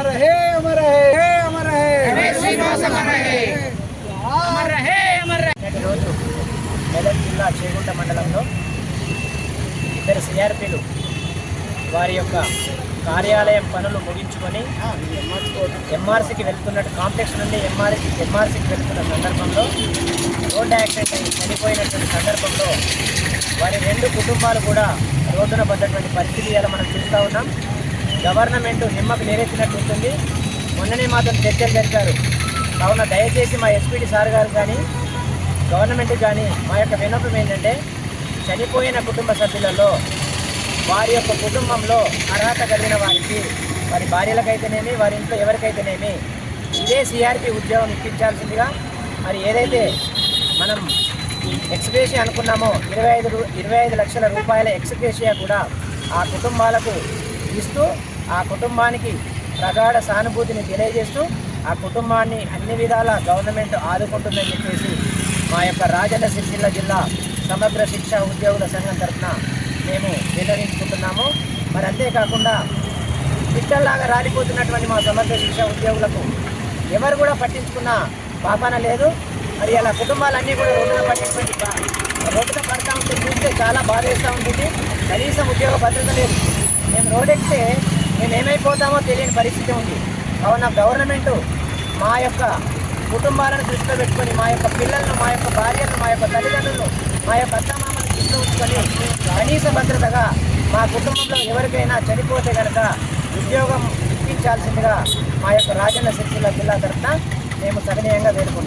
अमर रहे अमर रहे अमर रहे श्रीनिवास अमर रहे अमर रहे अमर रहे రోజు మెదక్ జిల్లా చేగుంట మండలంలో ఇద్దరు సిఆర్పీలు వారి యొక్క కార్యాలయం పనులు ముగించుకొని ఎంఆర్సీకి వెళ్తున్నట్టు కాంప్లెక్స్ నుండి ఎంఆర్సీ ఎంఆర్సీకి వెళ్తున్న సందర్భంలో రోడ్డు యాక్సిడెంట్ అయి చనిపోయినటువంటి సందర్భంలో వారి రెండు కుటుంబాలు కూడా రోడ్డున పడ్డటువంటి పరిస్థితి ఇలా మనం చూస్తూ ఉన్నాం గవర్నమెంట్ నిమ్మకు నీరెత్తినట్టు ఉంటుంది. మొన్ననే మాత్రం చర్చలు జరిపారు. కావున దయచేసి మా ఎస్పీడి సార్ గారు కానీ గవర్నమెంట్ కానీ మా యొక్క విన్నపం ఏంటంటే చనిపోయిన కుటుంబ సభ్యులలో వారి యొక్క కుటుంబంలో అర్హత కలిగిన వారికి వారి భార్యలకైతేనేమి వారి ఇంట్లో ఎవరికైతేనేమి ఇదే సిఆర్పి ఉద్యోగం ఇప్పించాల్సిందిగా మరి ఏదైతే మనం ఎక్స్గ్రేషియా అనుకున్నామో ఇరవై ఐదు రూ- ఇరవై ఐదు లక్షల రూపాయల ఎక్స్గ్రేషియా కూడా ఆ కుటుంబాలకు ఇస్తూ ఆ కుటుంబానికి ప్రగాఢ సానుభూతిని తెలియజేస్తూ ఆ కుటుంబాన్ని అన్ని విధాల గవర్నమెంట్ ఆదుకుంటుందని చెప్పేసి మా యొక్క రాజన్న సిరిసిల్ల జిల్లా సమగ్ర శిక్ష ఉద్యోగుల సంఘం తరఫున మేము నిర్ణయించుకుంటున్నాము మరి అంతేకాకుండా పిట్టల్లాగా రాలిపోతున్నటువంటి మా సమగ్ర శిక్ష ఉద్యోగులకు ఎవరు కూడా పట్టించుకున్న పాపాన లేదు. మరి అలా కుటుంబాలన్నీ కూడా రోడ్డున పట్టినటువంటి రోడ్డున పడతా ఉంటే చూస్తే చాలా బాధ వేస్తూ ఉంటుంది. కనీసం ఉద్యోగ భద్రత లేదు. మేము రోడ్డెక్కితే మేము ఏమైపోతామో తెలియని పరిస్థితి ఉంది. కావున గవర్నమెంట్ మా యొక్క కుటుంబాలను దృష్టిలో పెట్టుకొని మా యొక్క పిల్లలను మా యొక్క భార్యలను మా యొక్క తల్లిదండ్రులను మా యొక్క అత్తమామలను దృష్టిలో ఉంచుకొని కనీస భద్రతగా మా కుటుంబంలో ఎవరికైనా చనిపోతే కనుక ఉద్యోగం ఇప్పించాల్సిందిగా మా యొక్క రాజన్న సిరిసిల్ల జిల్లా తరఫున మేము సవినయంగా వేడుకుంటాం